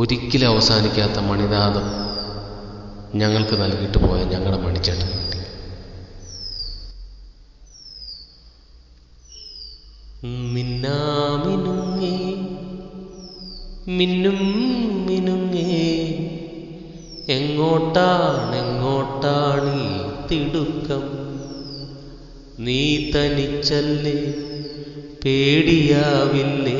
ഒരിക്കലും അവസാനിക്കാത്ത മണിനാഥം ഞങ്ങൾക്ക് നൽകിയിട്ട് പോയ ഞങ്ങളുടെ മണിച്ചേട്ടൻ. മിന്നാമിനുങ്ങേ മിന്നും മിനുങ്ങേ എങ്ങോട്ടാണ് എങ്ങോട്ടാണ് ഈ തിടുക്കം? നീ തനിച്ചല്ലേ പേടിയാവില്ലേ?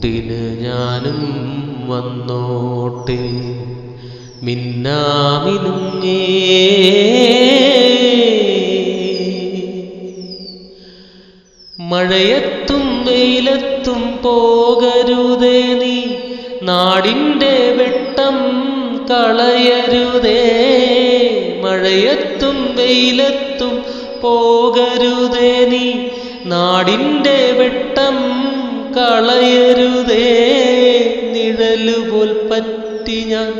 കൂട്ടിന് ഞാനും വന്നോട്ടെ. മിന്നാമിനുങ്ങേ. മഴയത്തും വെയിലത്തും പോകരുതേ നീ. നാടിന്റെ വെട്ടം കളയരുതേ. മഴയത്തും വെയിലത്തും പോകരുതേ നീ. നാടിന്റെ വെട്ടം കളയരുതേ നിഴലുപോൽ പറ്റി ഞാൻ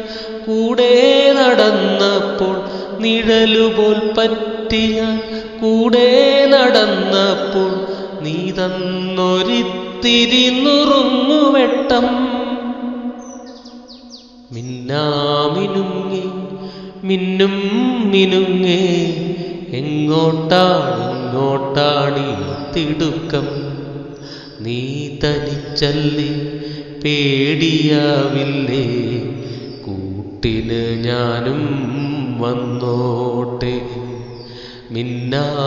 കൂടെ നടന്നപ്പോൾ നിഴലുപോൽ പറ്റി ഞാൻ കൂടെ നടന്നപ്പോൾ നീ തന്നൊരിത്തിരി നുറുങ്ങുവെട്ടം മിന്നാമിനുങ്ങി മിന്നും മിനുങ്ങേ എങ്ങോട്ടാണ് ഇങ്ങോട്ടാണ് തിടുക്കം. നീ തനിച്ചല്ലേ? പേടിയാവില്ലേ? കൂട്ടിന് ഞാനും വന്നോട്ടെ. മിന്നാമിനുങ്ങേ